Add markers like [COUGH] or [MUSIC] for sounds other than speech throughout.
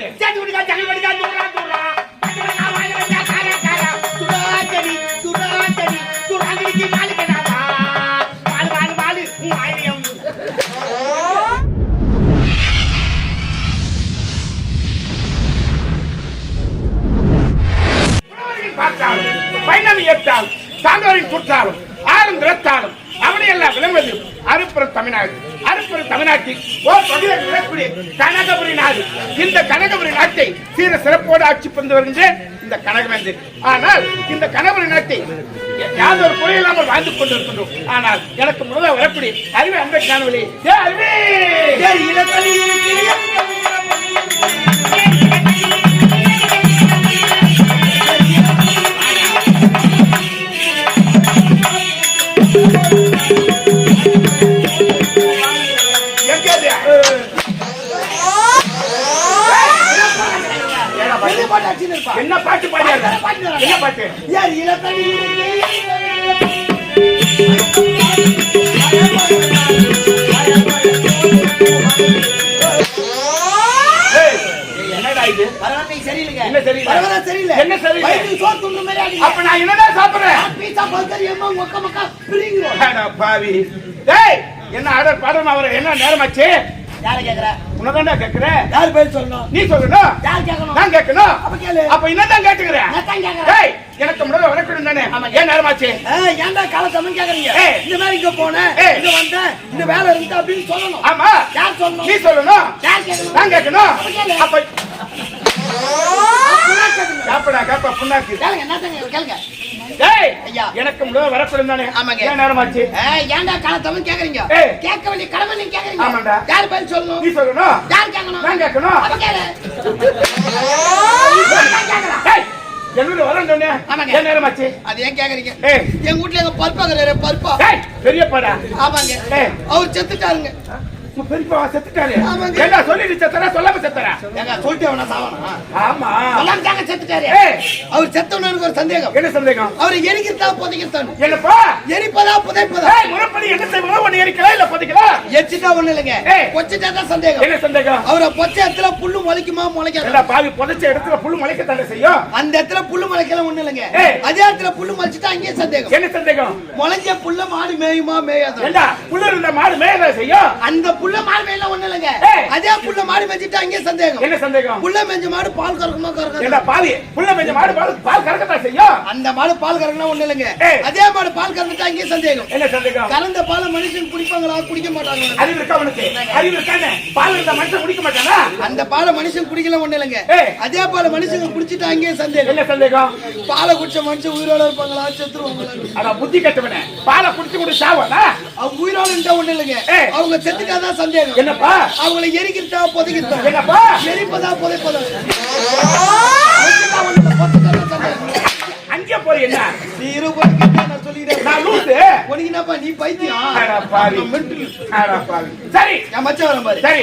பாட்டு சான்றோரின் குற்றாலும் ஆளும் திறத்தாலும் அவனையெல்லாம் விளங்குவது அறுப்புற தமிழ்நாடு. தமிழ்நாட்டில் ஓர் பகுதியில் கனகபுரி நாடு. இந்த கனகபுரி நாட்டை சீர சிறப்போடு ஆட்சி பந்து வருகின்ற இந்த கனகவேந்து ஆனால் இந்த கனகபுரி நாட்டை யாதொரு குறையில்லாமல் வாழ்ந்து கொண்டிருக்கின்றோம். ஆனால் எனக்கு முதல்ல வரக்கூடிய அறிவு அந்த காணவில்லை ஏ அறிவே என்ன பாட்டு ஏய், இலக்கணி என்னடா இது சரியில்லைங்க. என்ன சரியில்லை? சரியில்லை. என்ன சரியில்லை? மாதிரி அப்ப நான் என்னடா சாப்பிடுறேன் பீஸா, பர்கர், மொக்க, மொக்க, பிரிங்கிறோம். பாவி டேய் என்ன ஆர்டர் அவர் என்ன நேரமாச்சு யாரை கேக்குற? உனதாண்டா கேக்குறேன் யார் பேர் சொல்லணும்? நீ சொல்லணும் யார் கேட்கணும்? நான் கேட்கணும் அப்ப கேளு. அப்ப என்னதான் கேட்டுக்கிறேன் நான் தான் கேக்குறேன். டேய் எனக்கு முதல்ல வரக்கூடும் தானே ஏன் நேரமாச்சு ஏன்டா காலத்தமிழ் கேக்குறீங்க? ஏய். இந்த மாதிரி இங்க போனேன். இங்க வந்தேன், இந்த வேலை அப்படின்னு சொல்லணும். ஆமா யார் சொல்லணும்? நீ சொல்லணும் யார் கேட்கணும்? நான் கேட்கணும் அப்ப கேளு. அப்ப. காப்படா காப்பா புண்ணாக்கு கேளுங்க, என்னத்தங்க, கேளுங்க. எனக்கு முதல்ல வரக்கூடும் தானே ஆமாங்க. ஏன் நேரமாச்சு ஏய், ஏன்டா காலத்தமிழ் கேக்குறீங்க? கேட்க வேண்டிய கடமை நீங்க கேக்குறீங்க. ஆமாண்டா. யார் பதில் சொல்லணும்? நீ சொல்லணும் யார் கேட்கணும்? நான் கேட்கணும் அப்ப கேளு. என்னோட வரேன் ஆமாங்க. ஏன் நேரமாச்சு அது ஏன் கேக்குறீங்க எங்க வீட்ல எங்க பருப்பாக்குறாரு பருப்பா பெரியப்பாடா ஆமாங்க. அவர் செத்துட்டாருங்க உன் பெரியப்பா செத்துட்டாரு. ஆமாங்க. என்ன சொல்லிட்டு செத்தரா சொல்லாம செத்தரா ஏங்க சொல்லிட்டு அவனா சாவனா? ஆமா. சொல்லாம தாங்க செத்துட்டாரு. ஏய். அவர் செத்தவனுக்கு ஒரு சந்தேகம். என்ன சந்தேகம்? அவரை எரிக்கிறதா புதைக்கிறதானு என்னப்பா? எரிப்பதா புதைப்பதா? ஏய் முறைப்படி என்ன செய்வோம் ஒண்ணு எரிக்கலாம் இல்ல பதிக்கலாம் ஒண்ணு இல்லைங்க. தான் சந்தேகம். என்ன சந்தேகம்? அவரை பொச்ச இடத்துல புல்லு முளைக்குமா முளைக்காது? பாவி புதைச்ச இடத்துல புல்லு முளைக்க தானே செய்யும்? அந்த இடத்துல புல்லு முளைக்கலாம் ஒண்ணு இல்லைங்க. அதே இடத்துல புல்லு முளைச்சிட்டா அங்கேயே சந்தேகம். என்ன சந்தேகம்? முளைஞ்ச புல்ல மாடு மேயுமா மேயாதா? புல்லு இருந்த மாடு மேல செய்யும்? அந்த புல்ல மாடு மேயலாம் ஒண்ணு இல்லைங்க. அதே புல்ல மாடு மேய்ச்சிட்டா அங்கேயே சந்தேகம். என்ன சந்தேகம்? புல்ல மேஞ்ச மாடு பால் கறக்குமா கறக்காது? ஏண்டா பாவி? புல்ல மேஞ்ச மாடு பால் பால் கறக்கத்தான் செய்யும். அந்த மாடு பால் கறக்குனா ஒண்ணு இல்லைங்க. அதே மாடு பால் கறந்துட்டா அங்கேயே சந்தேகம். என்ன சந்தேகம்? கறந்த பாலை மனுஷன் குடிப்பாங்களா? குடிக்க மாட்டாங்களா? அறிவு இருக்கா உனக்கு? அறிவு இருக்கானே பால் இருந்த மனுஷன் குடிக்க மாட்டானா? அந்த பாலை மனுஷன் குடிக்கல ஒண்ணு இல்லைங்க. அதே பாலை மனுஷங்க குடிச்சிட்டா அங்கேயே சந்தேகம். என்ன சந்தேகம்? பாலை குடிச்ச மனுஷன் உயிரோட இருப்பாங்களா? செத்துருவாங்களா? அட புத்தி கட்டவனே. பாலை குடிச்சு குடி சாவானா? அவங்க உயிரோட இருந்தா ஒண்ணு இல்லைங்க. அவங்க செத்துட்டாதான் சந்தேகம். என்னப்பா? அவங்கள எரிக்கிறதா புதைக்கிறதா? என்னப்பா? எரிப்பதா புதைப்பதா. அங்கே போய் என்ன? நீ இருபது நான் சொல்லிடுறேன் நான் லூசு. உனக்கு என்னப்பா நீ பைத்தியம்? அட பாவி. நான் mental. அட பாவி. சரி. என் மச்சான் வரேன் பாரு சரி.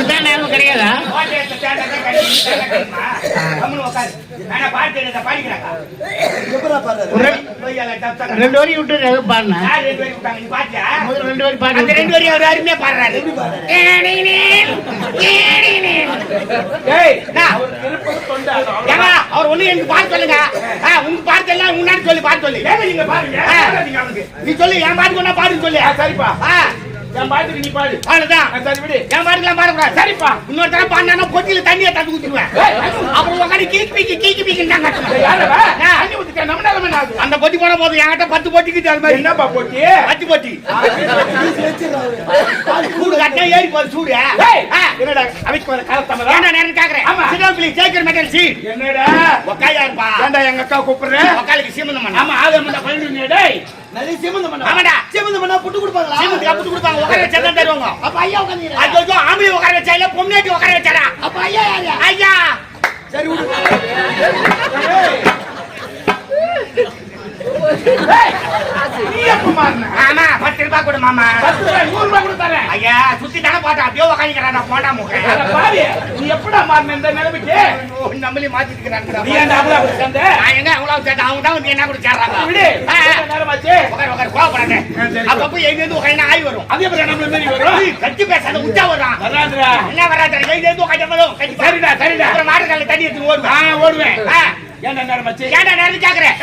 இதான் நேரம் கிடையாதா? ரெண்டு வரையும் விட்டு பாடினேன் முதல்ல ரெண்டு வரையும் பாடு. ரெண்டு வரையும் அவர் அருமையா பாடுறாரு. அவர் ஒண்ணு எனக்கு பாட்டு சொல்லுங்க. உங்க பாட்டு எல்லாம் முன்னாடி சொல்லி பாட்டு சொல்லு. நீங்க பாருங்க. நீ சொல்லு என் பாட்டுக்கு ஒண்ணா பாடுன்னு சொல்லு. சரிப்பா. என் பாட்டுக்கு நீ பாடு. அவ்வளவுதான். சரி விடு. என் பாடக்கூடாது. சரிப்பா. இன்னொரு தடவை பாடினா பொட்டியில தண்ணியை தந்து ஊத்திடுவேன். அப்புறம் உட்காந்து கீக்கு பீக்கி கீக்கு பீக்கின்னு தண்ணி ஊத்திக்க நம்ம நிலைமை? அந்த பொட்டி போன போது என்கிட்ட பத்து பொட்டிக்கு அது மாதிரி. என்னப்பா போட்டி? பத்து பொட்டி. சூடு கட்டினா ஏறி போகுது சூடு. என்னடா அவைக்கு நேரம் கேக்குறேன் ஆமா. சேக்கர் மெட்டல் சீ என்னடா? உக்காயா இருப்பா. ஏன்டா எங்க அக்கா கூப்பிடுறேன் உக்காலுக்கு சீமந்தம் ஆமா ஆதம் பண்ண டேய். நிறைய சிமந்தம் பண்ணா ஆமாடா. புட்டு கொடுப்பாங்களா? சீமந்துக்கு அப்படி கொடுப்பாங்க. உட்கார வச்சா தான் தருவாங்க. அப்ப ஐயா அது ஆம்பளை உட்கார வச்சா இல்ல பொம்னாட்டி உட்கார வச்சாடா? அப்ப ஐயா யாரு? ஐயா. சரி விடு டேய், நீ எப்ப மாறின ஆமா பத்து ரூபாய் கொடு மாமா பத்து ரூபாய் ஐயா சுத்தி தானே போட்டா அப்படியே உட்காந்துக்கிறான் போண்டா முக பாவி நீ எப்படா மாறின இந்த நிலைமைக்கு நம்மளே மாத்திட்டு நீ ஏன்டா அவ்வளவு சேர்ந்த நான் எங்க அவங்க தான் வந்து என்ன கூட சேர்றாங்க விடு நேரமாச்சு அப்பப்போ எங்க இருந்து உட்காந்து ஆய் வரும் அதே மாதிரி நம்மள மாதிரி வரும் கட்டி பேசாத உச்சா வரும் வராதுடா என்ன வராது எங்க இருந்து உட்காந்து வரும் சரிடா சரிடா அப்புறம் மாட்டுக்கால தண்ணி எடுத்து ஓடுவேன் ஓடுவேன் ஏன்டா நேரமாச்சு ஏன்டா நேரம் கேக்குறேன்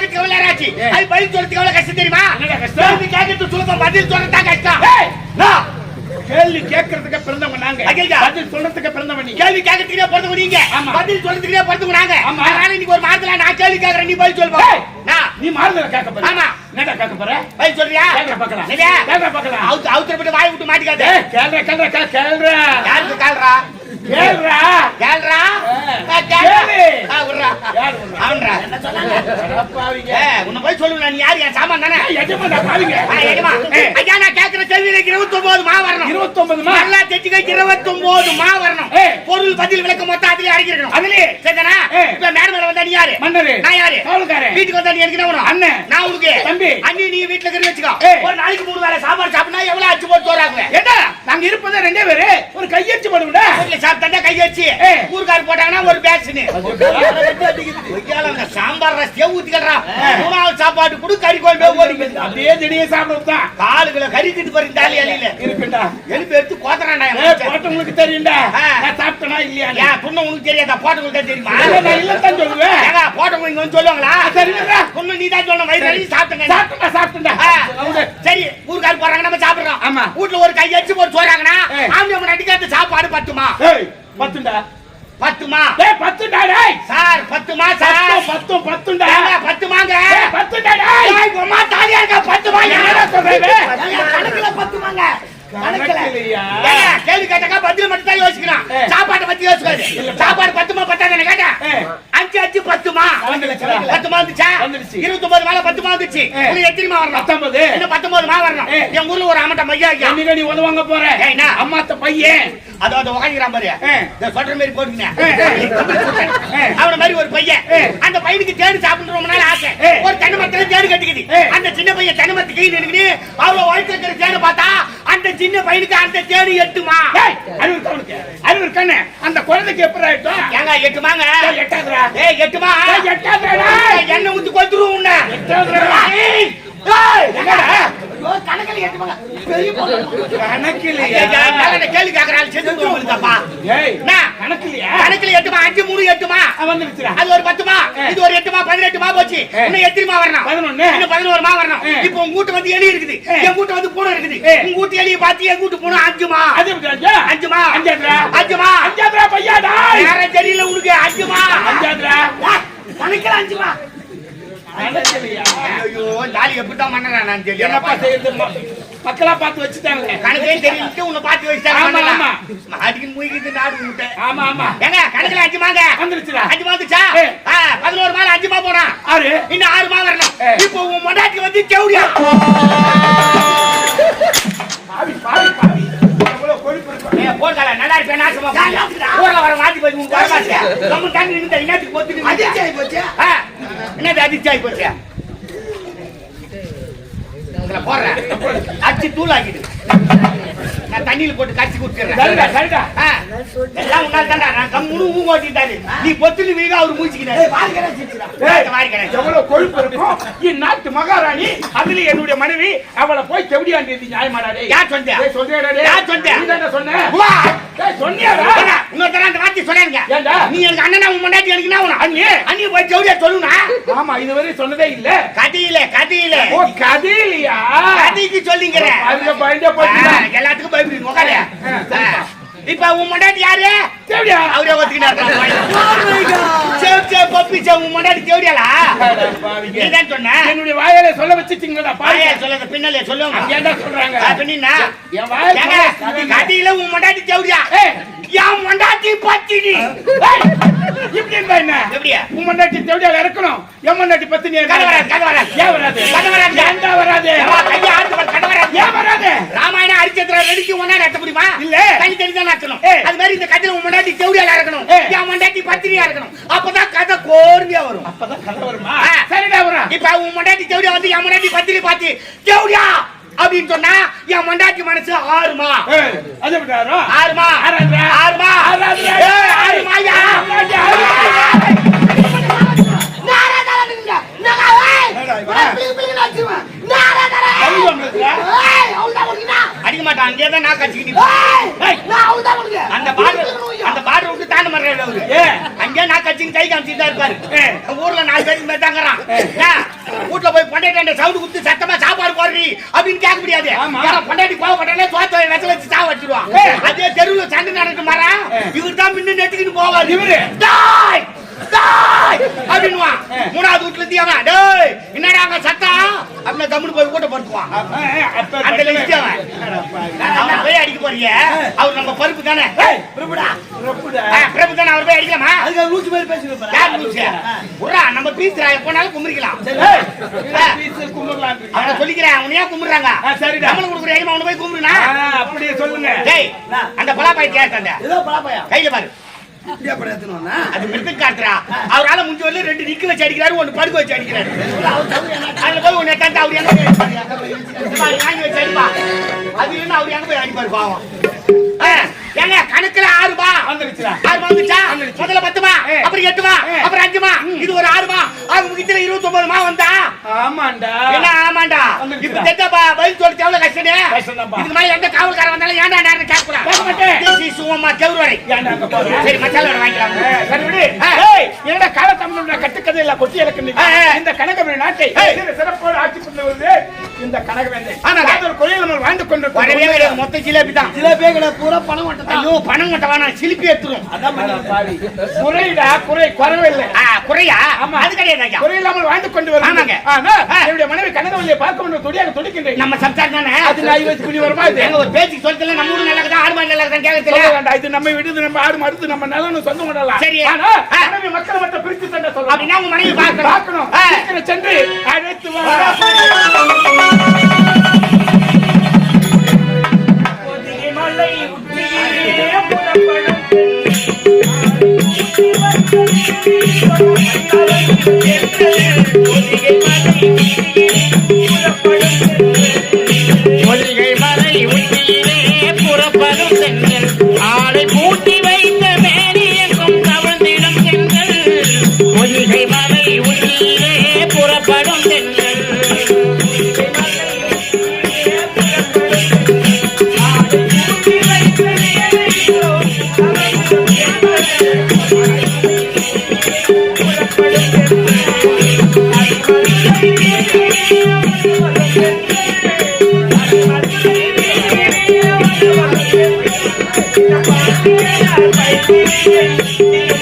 கேக்குறதுக்கு எவ்வளவு நேரம் ஆச்சு. அது பதில் சொல்றதுக்கு எவ்வளவு கஷ்டம் தெரியுமா? கேள்வி கேட்கறது சுலபம் பதில் சொல்றதா கஷ்டம். கேள்வி கேட்கறதுக்கு பிறந்தவங்க நாங்க. பதில் சொல்றதுக்கு பிறந்தவங்க நீ கேள்வி கேட்கறதுக்கே பிறந்தவங்க நீங்க. பதில் சொல்றதுக்கே பிறந்தவங்க நாங்க. அதனால இன்னைக்கு ஒரு மாதத்துல நான் கேள்வி கேக்குறேன் நீ பதில் சொல்லுவா. நான் நீ. மாறுதல கேட்க போற. ஆமா. என்னடா கேட்க போற? பதில் சொல்றியா? கேக்குற பார்க்கலாம். சரியா? கேக்குற பார்க்கலாம். அவுத்து அவுத்துறப்பட்டு வாய் விட்டு மாட்டிக்காத. ஏய், கேளுடா கேளுடா கே- கேளுடா யாருக்கு கேள்றா? ஏய். கேள்றா கேளு. ஆ, விட்றா. யார் உன்னை? அவன்றா அடப்பாவிங்க. ஏ உன்னை போய் சொல்லுவேன் நீ யார் என் சாமான் தானே ஐயா நான் கேட்கிற கேள்விக்கு மா வரணும் 29 மா? நல்லா தெரிஞ்சுக்க மா வரணும். பொருள் பதில் விளக்கம் மொத்தம் அதுலயே அடக்கிருக்கணும் அதுலயே? சரிதானா. இப்ப மேடம் வந்தா நீ யாரு மன்னரு. நான் யாரு காவல்காரன். வீட்டுக்கு வந்தா நீ எனக்கு என்ன அண்ணன். நான் உனக்கு தம்பி. அண்ணி நீ வீட்டுல இருக்கிற வச்சுக்கோ. ஒரு நாளைக்கு மூணு வேளை சாப்பாடு சாப்பிட்டா எவ்வளவு அச்சு போட்டு தோறாங்க ஏண்டா, நாங்க இருப்பதே ரெண்டே பேரு போடுவிடா வீட்டுல சாப்பிட்டா கை வச்சு. ஊருக்காரு போட்டாங்கன்னா ஒரு பேட்ஸ்னு சாம்பார் ரசியா ஊத்திக்கிறா மூணாவது சாப்பாடு கூட கறி குழம்பே ஓடிக்குது. அப்படியே திடீர் போறீங்க தாலி அலையில இருக்குண்டா எழுப்பி எடுத்து ஏய், மனுஷன். போட்டவங்களுக்கு தெரியும்டா? ஆ. நான் சாப்பிட்டனா இல்லையா? ஏன் புண்ணு உனக்கு தெரியாதா? போட்டவங்களுக்கு தான் தெரியுமா? நான் சொல்லுவேன். ஏங்க போட்டவங்க இங்க வந்து சொல்லுவாங்களா? சரி, இல்லடா. புண்ணு நீ தான் சொல்லணும் வயிறு வலி சாப்பிட்டுங்க. சாப்பிட்டா சரி ஊருக்காரு போறாங்க நம்ம சாப்பிடுறோம். ஆமா. வீட்டுல ஒரு கை அடிச்சு போட்டு போறாங்கன்னா ஏய். ஆம்பளை அடிக்காத சாப்பாடு பத்துமா? ஏய். பத்துண்டா? பத்துமா? டேய் பத்துண்டா டேய். சார் பத்துமா சார்? பத்தும் பத்துண்டா? பத்துமாங்க? டேய் பத்துண்டா டேய். ஏய், உங்க அம்மா தாலியா இருக்கா பத்துமா? என்னடா சொல்றே கணக்குல பத்துமாங்க. கணக்குல. கேள்வி கேட்டாக்கா பதில் மட்டும் தான் யோசிக்கிறான் ஏய். சாப்பாட்டை பத்தி யோசிக்காது. சாப்பாடு பத்துமா பத்தாது கேட்டேன். ஏய். அஞ்சு வந்துச்சா வந்துருச்சு. இருபத்தி ஒன்பது மேல பத்துமா வந்துச்சு ஏய். உனக்கு எத்தனை மா வரணும் பத்தொன்பது. இன்னும் பத்தொன்பது மா வரணும். என் ஊர்ல ஒரு அமட்ட மையா ஐயா என்னைக்கு நீ உதவாங்க போற? அம்மாத்த பையன் அது அது உக்காந்துக்கிறான் பாரு சொல்ற மாதிரி போட்டுக்கினேன். அவன மாதிரி ஒரு பையன். அந்த பையனுக்கு தேடி சாப்பிட்டு ரொம்ப நாள் ஆசை. ஒரு தென்னை மரத்துல தேடி கட்டிக்குது. அந்த சின்ன பையன் தென்னை மரத்து கை நின்னுக்கிட்டு அவ்வளவு வயிற்று இருக்கிற தேடி பார்த்தா அந்த சின்ன பையனுக்கு அந்த தேடி எட்டுமா? அறிவு இருக்கா உனக்கு அறிவு இருக்கானே அந்த குழந்தைக்கு எப்படி ஆயிட்டோம்? ஏங்க எட்டுமாங்க? டேய், எட்டாதுடா. ஏய் எட்டுமா? ஏய், எண்ணெய் ஊத்தி கொத்துருவோம் உன்னை. எட்டாதுடா. அஞ்சு மூணு எட்டுமா? அது ஒரு பத்துமா. இது ஒரு எட்டுமா? பதினெட்டுமா போச்சு. இன்னும் எத்தனைமா வரணும். இன்னும் பதினோருமா வரணும். இப்போ உங்க வீட்டு வந்து எலி இருக்குது. என் வீட்டு வந்து பூனை இருக்குது. உங்க வீட்டு எலியை பார்த்து என் வீட்டு பூனை அஞ்சுமா? அஞ்சுமா? அஞ்சுமா? அஞ்சாதுடா பையாடா வேற தெரியல உனக்கு. அஞ்சுமா? கணக்கில் அஞ்சுமா? ஐயோ லாலி எப்படிதான் மன்னரா நான் என்னப்பா தெரியல செய்யுது ம- மக்களா பார்த்து வச்சுட்டாங்களே. கணக்கே தெரியும் உன்னை பார்த்து ஆமா, வச்சுட்டாங்க ஆமா. மாட்டிக்கு மூய்க்கிட்டு நாடு முட்டை ஆமா ஆமா. ஏங்க கணக்குல அஞ்சுமாங்க வந்துருச்சுடா. அஞ்சு. ஆ, பதினோரு மாலை அஞ்சு மா போனா ஆறு. இன்னும் ஆறு மா வரணும். இப்போ உன் மொண்டாட்டி வந்து செவுடியா? பாவி பாவி பாவி. போர்க்கால, நல்லா இருப்பே, நாசமா? ஊர்ல வர மாத்தி போய் உன் வரமாட்டியா? நம்ம தண்ணி நின்னுட்ட, என்னத்துக்கு பொத்துட்டு நின்னுட்ட? அதிர்ச்சி ஆகி போச்சு என்னது அதிர்ச்சி ஆகி போச்சு? இதுல போடுற. அடிச்சு தூள் ஆக்கிடு. நான் தண்ணியில போட்டு கரைச்சி சரிடா குடிச்சிடுறேன் சரிடா ஆ, எல்லாம் உன்னால தான்டா நான் கம்முனு ஊ ஓட்டிட்டாரு நீ பொத்துன்னு வீக அவர் எவ்வளவு கொழுப்பு இருக்கும் இந்நாட்டு மகாராணி அதுல என்னுடைய மனைவி அவளை போய் செவிடியாண்டியது நியாயமாடாடே யார் சொன்னா? டேய்? யார் சொன்னா? நீதானே சொன்ன வா. ஏய், சொன்னியாடா இன்னொரு தடவை அந்த வார்த்தை சொல்லாதீங்க. ஏண்டா? நீ எனக்கு அண்ணனா உன் முன்னாடி எனக்கு? அண்ணி அண்ணி போய் ஜவுளியா சொல்லுனா? ஆமா இதுவரை சொன்னதே இல்ல கதையில, கதையில. ஓ கதையிலையா கதைக்கு சொல்லிங்கிறேன். பாருங்க எல்லாத்துக்கும் பயப்படுவீங்க, உட்காரு. ஆ, சரிப்பா. ஆ. இப்ப உன் முன்னாடி யாரு? செவிடியா அவரே ஒத்துக்கினாரு சேவ் சேவ் பப்பி சேவ் உன் முன்னாடி தேவடியாளா. நீதான் சொன்ன. என்னுடைய வாயால சொல்ல வச்சுட்டீங்களா பாயா சொல்லாத பின்னாலே சொல்லுவாங்க ஏன்டா சொல்றாங்க? அப்படின்னா என் வாயால கதையில உன் முன்னாடி தேவடியா. என் முன்னாடி பத்தினி. இப்படி என்ன? எப்படியா? உன் மண்டாட்டி தேவடியால இருக்கணும் என் மண்டாட்டி பத்தினி கதை வராது, கதை வராது. ஏன் வராது? கதை வராது. ஏன்டா வராது ஏம்மா, கையை ஆடுது பாரு, கதை வராது. ஏன் வராது ராமாயணம் ஹரிச்சந்திரன் ரெடிக்கு ஒன்னா நடத்த முடியுமா இல்ல. தனி தனி தான் நடத்தணும் ஏய். அது மாதிரி இந்த கதையில உன் முன்னாடி தேவடியாளா இருக்கணும் ஏய். என் முன்னாடி பத்திரியா இருக்கணும் அப்பதான் கதை கோர்வையா வரும் அப்பதான் கதை வருமா. சரிடா வரும் இப்ப உன் முன்னாடி தேவடியா வந்து என் முன்னாடி பத்திரி தேவடியா அப்படின்னு சொன்னா என் முன்னாடி மனசு ஆறுமா? அது ஆறுமா? ஆறாதுடா. ஆறுமா? பொண்டாட்டி கோவப்பட்டாலே சோத்த வெசல வச்சு சாவ வச்சிருவான். அதே தெருவுல சண்டை நடக்க மாறா? இவர் தான் முன்ன நெட்டுக்கிட்டு போவாரு. இவரு? அப்படின்னுவான். மூணாவது வீட்டுல இருந்து அவன் அப்படின்னு கம்முனு போய் கூட்ட படுத்துவான். அந்த லிஸ்ட் அவன். அவன் போய் அடிக்க போறீங்க அவர் நம்ம பருப்பு தானே? பிரபுடா. பிரபு தானே அவர் போய் அடிக்கலாமா? அதுக்கு லூசு மாதிரி பேசுறேன். யார் லூசு? உர்ரா, நம்ம எப்போனாலும் பீஸு கும்பிடலாம் இருக்கீங்க. அவனை சொல்லிக்கிறேன் அவனை ஏன் கும்பிடுறாங்க? ஆ, சரிடா. நம்மளுக்கு கொடுக்குற ஐடியா அவனை போய் கும்பிடுனா? அப்படியே சொல்லுங்க. டேய் அந்த பலாப்பாய் பலாப்பையா? கையில பாரு. இப்படியா படம் எடுத்துன்னு வந்தா? அது மிருத்து காட்டுறா அவரால முடிஞ்ச வரல ரெண்டு நிக்க வச்சு அடிக்கிறாரு ஒன்னு படுக்க வச்சு அடிக்கிறாரு அவர் தம்பி என்ன? அதுல போய் ஒன்னு எட்டாந்து அவர் எங்க போய் அடிப்பாரு? இந்த மாதிரி வாங்கி வச்சு அடிப்பா அது இல்லைன்னா அவர் எங்க போய் அடிப்பாரு பாவம் ஆ, ஏங்க கணக்குல ஆறு ரூபா வந்துருச்சுடா. ஆறு வந்துச்சா வந்துருச்சு. முதல்ல பத்துமா. அப்புறம் எட்டுமா. அப்புறம் அஞ்சுமா இது ஒரு ஆறுமா முக்கியத்துல இருபத்தி ஒன்பது மா வந்தா ஆமாண்டா என்ன ஆமாண்டா. இப்ப தெத்த ப- பதில் சொல்லிட்டு எவ்வளவு கஷ்டமே கஷ்டம்தான்பா. இதுக்கு மேல எந்த காவல்காரன் வந்தாலும் ஏன்டா நேரம் கேட்கக்கூடாது கேட்க மாட்டேன். உம்மா கெவுருவரை. சரி மசாலா வாங்கிக்கலாம் சரி விடு. என்னடா கால தமிழோட கட்டுக்கதை இல்ல கொட்டி. இந்த கனகமணி நாட்டை சிறப்போடு ஆட்சி வருது இந்த. யாதொரு கொலையில் நம்ம வாழ்ந்து வரவே கொண்டிருக்கிறோம் கிடையாது மொத்த ஜிலேபி தான் சில பேர்களை பூரா பணம் மட்டும் தான். ஐயோ பணம் கட்ட வேணாம் சிலிப்பி எடுத்துரும் குறைடா குறை குறவில்லை ஆ, குறையா ஆமா. அது கிடையாது குறை இல்லாமல் வாழ்ந்து கொண்டு வருது ஆமாங்க. ஆனா. என்னுடைய மனைவி கனகவல்லியை பார்க்க வேண்டும் துடியாக துடிக்கின்றேன். நம்ம சம்சாரம் தானே? அது நான் புள்ளி வருமா இது? எங்க ஒரு பேச்சுக்கு சொல்லத்துல நம்ம ஊர் நல்லா இருக்குதா ஆடு மாடு நல்லா கேட்கறதுல வேண்டாம். இது நம்ம விடுது நம்ம ஆடு மடுத்து நம்ம நலனு சொந்தம் கொள்ளலாம் சரி. ஆனா. மனைவி மக்களை மட்டும் பிரித்து தண்ட சொல்லணும். அப்படின்னா உங்க மனைவி பார்க்கணும். பார்க்கணும். சென்று அழைத்து வா. பொதிகை மலை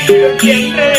பொதிகை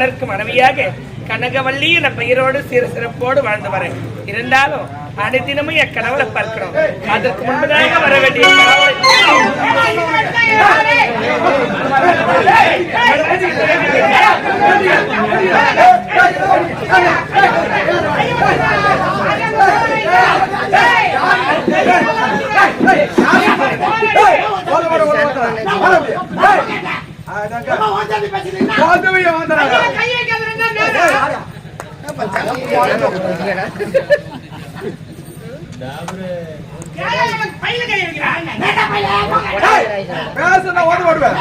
மன்னருக்கு மனைவியாக கனகவல்லி என பெயரோடு சிறு சிறப்போடு வாழ்ந்து வரேன் இருந்தாலும் அனைத்தினமும் என் கணவரை பார்க்கிறோம். அதற்கு முன்பதாக வர வேண்டிய தான் சண்டை உள்ள போடுறான்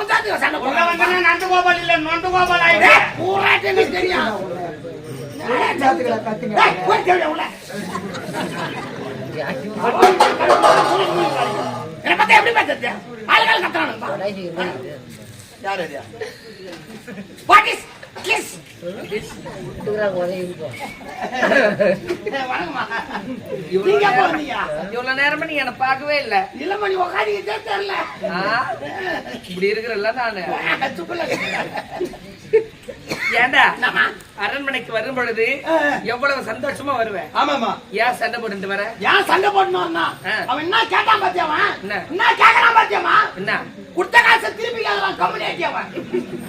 வந்தா இல்ல நொண்டு ஆயிடுச்சு பூராட்டு தெரியும் டேய், பார்த்தா எப்படி பார்த்தது? ஆளுகள் கத்துறானுங்க. இவ்வளவு நேரமா நீ என்ன பார்க்கவே இல்ல. இல்லம்மா, நீ தெரியல. இப்படி இருக்கிறல்ல நானு. ஏண்டா? அரண்மனைக்கு வரும் பொழுது எவ்வளவு சந்தோஷமா வருவேன் ஆமாமா ஏன் சண்டை போட்டு வர ஏன் சண்டை? ஆ. அவன் என்ன கேட்டான் பாத்தியாமா? என்ன? என்ன கேக்குறான் பாத்தியாமா? என்ன கொடுத்த காசை திருப்பி கேக்குறான், கம்பெனி ஆக்கியவன்.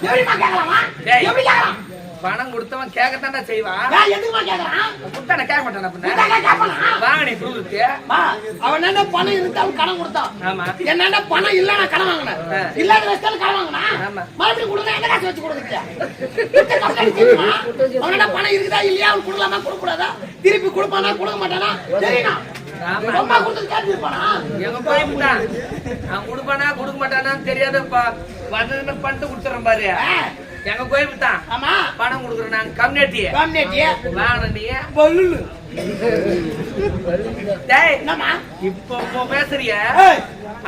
எப்படிம்மா கேக்குறான்மா? டேய். எப்படி கேக்குறான்? பணம் கொடுத்தவன் கேட்கத்தானே செய்வான்? கொடுத்தானே கேட்க மாட்டான பின்ன? வாங்க நீ அவன் என்ன பணம் இருந்தாலும் கடன் கொடுத்தான். ஆமா. என்ன பணம் இல்ல நான் கடன் வாங்கினேன். இல்லாத வயசுல கடன் வாங்கினா. மறுபடியும் கொடுத்தா எந்த காசு வச்சு கொடுக்குறியா? அவன் என்ன பணம் இருக்குதா இல்லையா? அவன் கொடுக்கலாமா? கொடுக்க கூடாதா திருப்பி கொடுப்பானா? கொடுக்க மாட்டானா அவன் கொடுப்பானா கொடுக்க மாட்டானான்னு தெரியாதப்பா. வந்ததுன்னு பண்ணிட்டு கொடுத்துறேன் பாரு. எங்க கோயில் தான் ஆமா. பணம் கொடுக்குறோம் நாங்க கம்யூனிட்டி கம்யூனிட்டியே. வாங்க நீ பல்லுன்னு டேய் இப்போ பேசுறிய?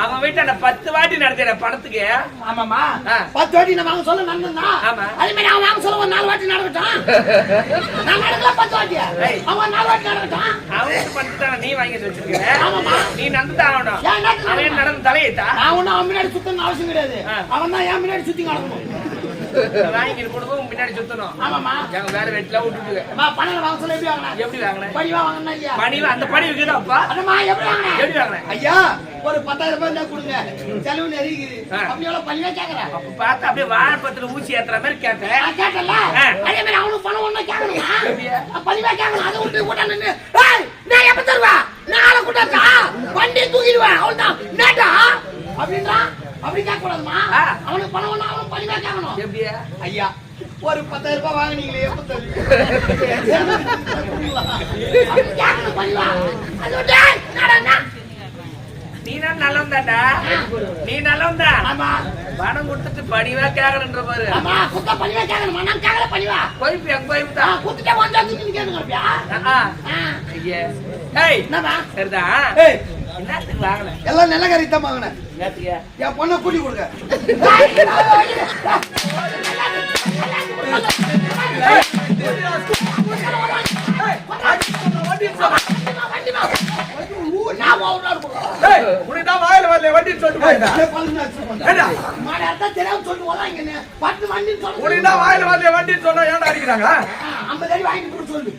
அவன் வீட்டாண்ட பத்து வாட்டி நடத்தின பணத்துக்கு. ஆமாம்மா. ஆ. பத்து வாட்டி நான் வாங்க சொல்ல நடந்தா ஆமா. அதே மாதிரி அவன் வாங்க சொல்ல நாலு வாட்டி நடக்கட்டும் நான் நடக்கல பத்து வாட்டி. அவன் நாலு வாட்டி நடக்கட்டும் அவன் பண்ணிட்டு நீ வாங்கி வச்சிருக்க ஆமாம்மா. நீ நடந்துதான் ஆகணும் நடந்து அவன் நடந்து தலையிட்டா நான் ஒண்ணும் அவன் முன்னாடி சுத்தணும் அவசியம் கிடையாது. அவன் தான் என் முன்னாடி சுத்தி நடக்கணும் வாங்கி கொடுக்கும் முன்னாடி சுத்தணும். எங்க வேற வீட்டுல விட்டுட்டு பணம் வாங்க சொல்ல எப்படி வாங்கினேன்? எப்படி வாங்கின படிவா வாங்கினா இல்லையா? பணி அந்த பணி இருக்குதாப்பா எப்படி வாங்கினேன்? வாங்கின ஐயா ஒரு பத்தாயிரம் ரூபாய் இருந்தா கொடுங்க. செலவு நெருங்குது. ஆ. அப்படி எவ்வளவு பண்ணியா கேக்குறேன் அப்ப பார்த்தா அப்படியே வாழைப்பத்துல ஊசி ஏத்துற மாதிரி கேட்டேன். கேட்டல. அதே மாதிரி அவனுக்கு பணம் ஒண்ணா கேட்கணுமா கேட்கணும் அதை விட்டு நின்று நான் எப்ப நாளை வண்டியை தூக்கிடுவேன். அப்படின்றா? அப்படி கேட்க கூடாதுமா. அவனுக்கு பணம் வேணா அவனுக்கு பணிவா கேட்கணும். எப்படியா ஐயா ஒரு பத்தாயிரம் ரூபாய் வாங்கினீங்களே பணிவா அது விட்டு, என்னடான்னா? நீ தான் நல்லவன்தாடா நீ நல்லவன்தான் ஆமா. பணம் கொடுத்துட்டு படிவா கேக்குறன்ற பாரு. ஆமா குத்தா பணிவா கேட்கணுமா? நான் பணிவா கொய்ப்பு எங்க கொய்ப்பு தான் குத்துட்டே வந்து நீங்க கேட்கணும்யா ஐயா. ஏய் என்னடா சரிதான் ஏய் என்னத்துக்கு வாங்கல எல்லாம் நல்ல கறி தான் வாங்கினேன். என் பொண்ணை கூட்டி கொடுங்க. வண்டின்னு சொன்னா ஏன்டா அடிக்கிறாங்க? ஆ, ஐம்பது அடி வாங்கிட்டு சொல்லு?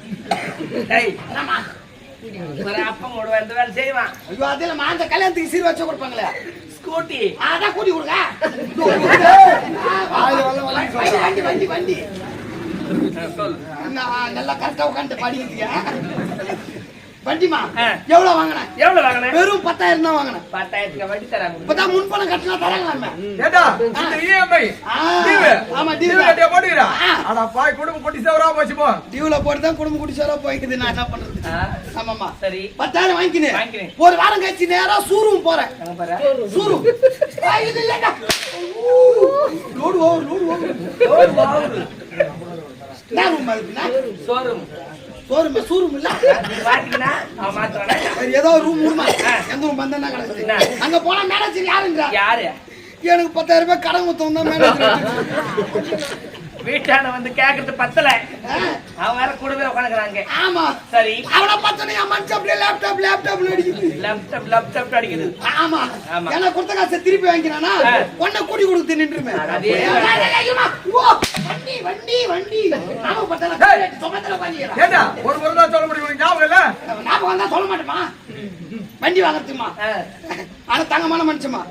ஒரு அப்பம் இந்த வேலை செய்வான். ஐயோ அது இல்லம்மா, அந்த கல்யாணத்துக்கு சீர் வச்சு கொடுப்பாங்களே? ஸ்கூட்டி. அதான் கூட்டி கொடுங்க வண்டி வண்டி வண்டி நல்லா கரெக்டா உட்காந்து படிக்கிறீங்க வண்டிமா. எவ்வளவு வாங்கினேன் எவ்வளவு வாங்கின? வெறும் பத்தாயிரம் தான் வாங்கினேன் பத்தாயிரத்துக்கு வட்டி தராங்க. இப்பதான் முன்பணம் கட்டினா தராங்களாமே. ஏண்டா? இந்த இஎம்ஐ டிவி ஆமா, டிவி. கட்டியா போடுகிறா ஆ. அட பாய் குடும்பம் குட்டி சேவரா போச்சு போ டியூல போட்டு தான் குடும்ப குடிச்சாரோ போய்க்குது. நான் என்ன பண்றது? ஆமாமா சரி. பத்தாயிரம் வாங்கிக்கினேன். ஒரு வாரம் கழிச்சு நேரா சூரும் போறேன். சூரும் இது இல்லைடா. லோடு ஓவர் லோடு ஓவர் சோறு வாங்குது. என்ன ரூம் இருக்குண்ணா சோறும் சோறுமே சூரும் இல்ல. சரி, ஏதோ ஒரு ரூம். எந்த ரூம் வந்தா கிடக்குது? என்ன? அங்க போனா மேனேஜர் யாருன்றா? யாரு? எனக்கு பத்தாயிரம் ரூபாய் கடன் கொடுத்தவன் தான் மேனேஜர் வீட்டான வந்து கேக்குறது பத்தல. அவன் வேற கூடவே உட்காந்துக்கிறாங்க ஆமா. சரி. அவனை மனுஷன் அப்படியே லேப்டாப் லேப்டாப்ல அடிக்குது. லேப்டாப் லேப்டாப் அடிக்குது. ஆமா. ஆமா. ஏன்னா கொடுத்த காசை திருப்பி வாங்கினானா. உன்னை கூடி கொடுத்து நின்றுமே. வண்டி வண்டி வண்டி. நாம பார்த்தா ஏய். சொமத்துல பாஞ்சிக்கிறா ஏண்டா? ஒரு முறை தான் சொல்ல முடியும் ஞாபகம் இல்ல? ஞாபகம் வந்தா சொல்ல மாட்டேமா வண்டி வாங்கறதுமா ஆனா தங்கமான மனுஷமா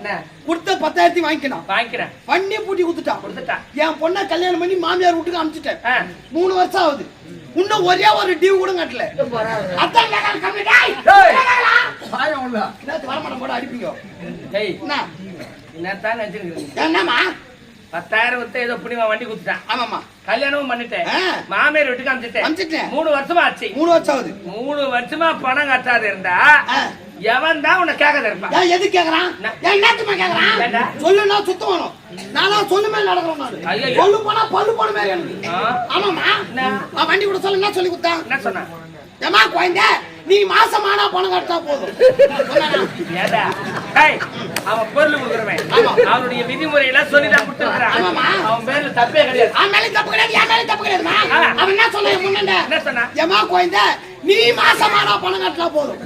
கொடுத்த பத்தாயிரத்தி வாங்கிக்கணும். வாங்கிக்கிறேன். வண்டியை பூட்டி கொடுத்துட்டான் கொடுத்துட்டான் என் பொண்ணை கல்யாணம் பண்ணி மாமியார் வீட்டுக்கு அனுப்பிச்சிட்டேன். மூணு வருஷம் ஆகுது. இன்னும் ஒரே ஒரு டியூ கூட கட்டல. அதான் வரமாட்டேன் கூட அடிப்பீங்க. என்னத்தான் நினைச்சிருக்கீங்க என்னம்மா? பத்தாயிரம் விட்டு ஏதோ புனிமா வண்டி கொடுத்துட்டான். ஆமாம்மா. கல்யாணமும் பண்ணிட்டேன். மாமியார் வீட்டுக்கு அனுப்பிச்சிட்டேன். அனுப்பிச்சிட்டேன். மூணு வருஷமா ஆச்சு. மூணு வருஷம் ஆகுது. மூணு வருஷமா பணம் கட்டாத இருந்தா. எவன் தான் உன்னை இருப்பான். ஏன் எது கேக்குறான்? என்னத்துமா கேக்குறான்? சொல்லுனா சுத்தம் வேணும் நானா சொல்லு மேல நடக்கிறோம் நானு. சொல்லு போனா பல்லு போன மாதிரி எனக்கு. ஆமாமா? அவன் வண்டி கூட சொல்லு என்ன சொல்லி கொடுத்தான்? என்ன சொன்னா? ஏமா குழந்தை நீ மாசமானா பணம் கட்டா போதும். சொன்னானா? அவன் பொருள் கொடுக்குறவன். அவனுடைய விதிமுறையில சொல்லிதான் கொடுத்துருக்கான். அவன் பேர்ல தப்பே கிடையாது. அவன் மேலே தப்பு கிடையாது என் மேலே தப்பு கிடையாதுமா. அவன் என்ன சொல்ல முன்னாண்ட? என்ன சொன்னா ஏமா குழந்தை நீ மாசமானா பணம் கட்டா போதும்.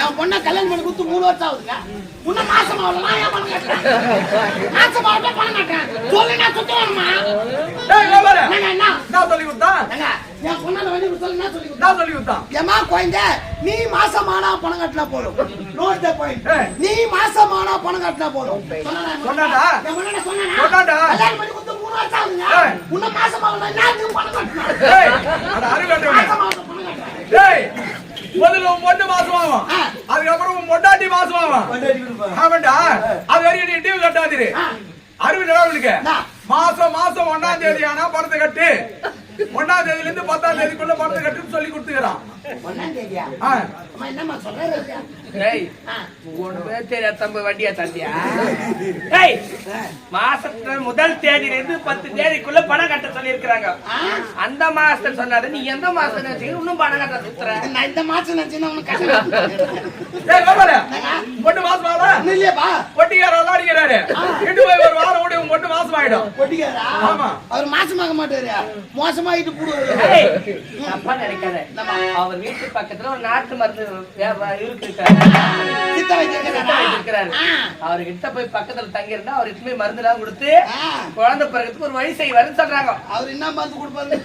என் பொண்ணை கல்யாணம் பண்ணி கொடுத்து மூணு வருஷம் ஆகுதுங்க. இன்னும் மாசம் ஆகல நான் ஏன் பணம் கட்டுறேன் மாசம் ஆகல பணம் கட்டுறேன் சுத்தமா டேய் கோபால என்ன? என்ன சொல்லி கொடுத்தான். என் பொண்ணால கொடுத்து சொல்லு, என்ன சொல்லி? என்ன சொல்லி கொடுத்தான். ஏம்மா குழந்தை நீ மாசமானா பணம் கட்டினா போதும். Note the point. நீ மாசமானா பணம் கட்டினா போதும். கல்யாணம் பண்ணி கொடுத்து மூணு வருஷம் பணம் கட்டணும்? டேய் அட அறிவு மாசமாகல பணம் கட்டணும். முதல்ல உன் பொண்ணு மாசம் ஆகும் ஆ. அதுக்கப்புறம் உன் பொண்டாட்டி மாசம் ஆகும் வண்டாடி கொடுப்பா. ஆமாண்டா அது வரைக்கும் நீ டிவி கட்டாதிரு. அறிவு நடவடிக்கை? மாசம் மாசம் ஒன்னாம் தேதி ஆனா பணத்தை கட்டு ஒன்னாம் தேதியில இருந்து பத்தாம் தேதிக்குள்ள பணத்தை கட்டுன்னு சொல்லி கொடுத்துக்கிறான் தேதியா? அம்மா, என்னம்மா வண்டியா தந்தியா மாசத்துல முதல் தேதியில இருந்து பத்து தேதிக்குள்ள பணம் கட்ட சொல்லி இருக்கிறாங்க. அந்த மாசத்துல சொன்னாரு நீ எந்த மாசத்துல நினைச்சீங்க இன்னும் பணம் கட்ட சுத்துற நான் இந்த மாசம் நினைச்சேன்னா உனக்கு கட்டணும். டேய் கோபால பொண்ணு மாசம் ஒண்ணும் இல்லையாப்பா? பொட்டிக்கார விளையாடிக்கிறாரு இட்டு போய் ஒரு வாரம் ஓடி உன் பொண்ணு மாசம் ஆயிடும்? ஆமா. அவர் மாசமாக மாட்டாரு. மோசமாயிட்டு போடுவாரு. ஏய், தப்பா நினைக்காத. அவர் வீட்டு பக்கத்துல ஒரு நாட்டு மருந்து? இருக்கிறாரு ஆ. அவர்கிட்ட போய் பக்கத்துல தங்கி இருந்தா அவர் இட்டுமே மருந்து எல்லாம் கொடுத்து. குழந்தை பிறகுக்கு ஒரு வழி செய்வாருன்னு சொல்றாங்க அவர் என்ன மருந்து கொடுப்பாரு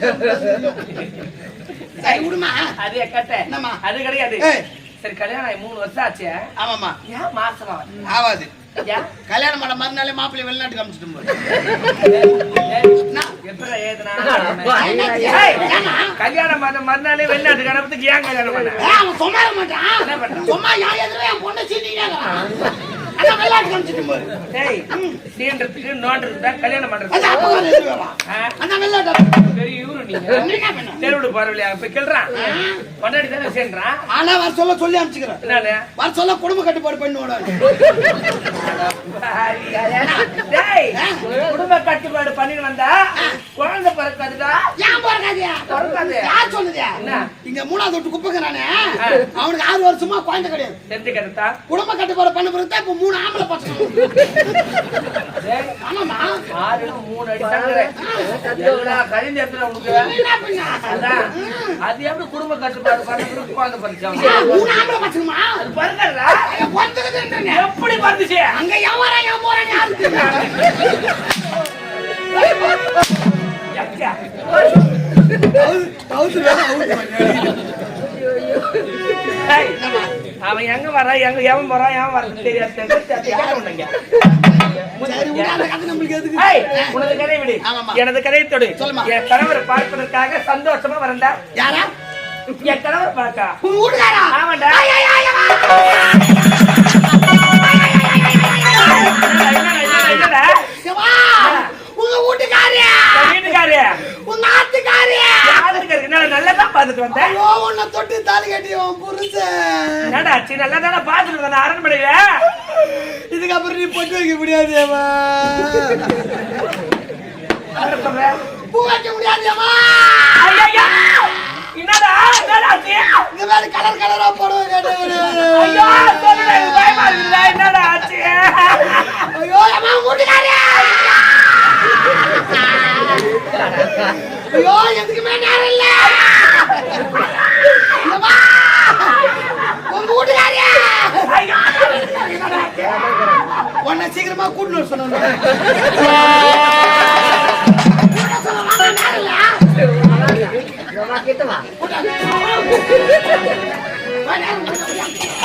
அது கட்ட? அது கிடையாது. சரி கல்யாணம் மூணு வருஷம் ஆச்சு ஆமாமா ஏன் மாசம் ஆகுது? கல்யாணம் பண்ண மறுநாளே மாப்பிள்ளை வெளிநாட்டுக்கு? ஏய், கல்யாணம் பண்ண மறுநாளே வெளிநாட்டுக்கு அனுப்புறதுக்கு ஏன் கல்யாணம் பண்ண? அவன் சும்மா மாட்டான்? சும்மா என் பொண்ணை சீண்டிங்க கல்யாணம் தானே ஆனா வர சொல்ல சொல்லி அனுப்பிச்சுக்கிறேன் வர சொல்ல குடும்ப கட்டுப்பாடு பண்ணி டேய், குடும்ப கட்டுப்பாடு பண்ணிட்டு வந்தா குழந்தை பிறக்காதுடா ஏன் போறாதே பிறக்காது யார் சொல்லுது என்ன? இங்க மூணாவது விட்டு குப்பைங்கிறானே அவனுக்கு ஆறு வருஷமா குழந்தை கிடையாது தெரிஞ்சுக்கிறதா குடும்ப கட்டுப்பாடு பண்ண பிறகு இப்ப மூணு ஆம்பளை ஆமாமா ஆறு மூணு அடி கழிஞ்ச இடத்துல உனக்கு? அது எப்படி குடும்ப கட்டுப்பாடு பண்ண குழந்தை பறிச்சாங்க ஆம்பளை அது பிறந்ததுன்றேன் எப்படி பறந்துச்சு அங்க போறான் யாருக்கு அவன் எங்க வரான் எங்க எவன் போறான் எதுக்கு ஏய், உனது கதை விடு. எனது கதையை தொடு. என் கணவரை பார்ப்பதற்காக சந்தோஷமா வரண்டா யாரா என் கணவர் பார்க்கா ஆமாண்டா என்னடா, உங்க வீட்டுக்காரி என் வீட்டுக்காரு உங்க ஆத்துக்காரி பார்த்துட்டு வந்தேன் ஐயோ உன்னை தொட்டு தாலி கட்டி உன் புருஷன் என்னடா ஆச்சு நல்லா தானே பார்த்துட்டு வந்தேன் அரண்மனையில இதுக்கப்புறம் நீ பொட்டு வைக்க முடியாதேவா சொல்ற? பூ வைக்க முடியாதேவா! என்னடா என்னடா ஆச்சு? இந்த மாதிரி கலர் கலரா புடவை கேட்டவனே. ஐயோ சொல்லுடா, எனக்கு பயமா இருக்குடா. என்னடா ஆச்சு ஐயோ அம்மா ஐயோ எதுக்குமே நேரம் இல்ல உங்க வீட்டுக்காரி ஐயோ! என்னடா ஆச்சு? உன்னை சீக்கிரமா கூட்டிட்டு வர சொன்னேன் [LAUGHS]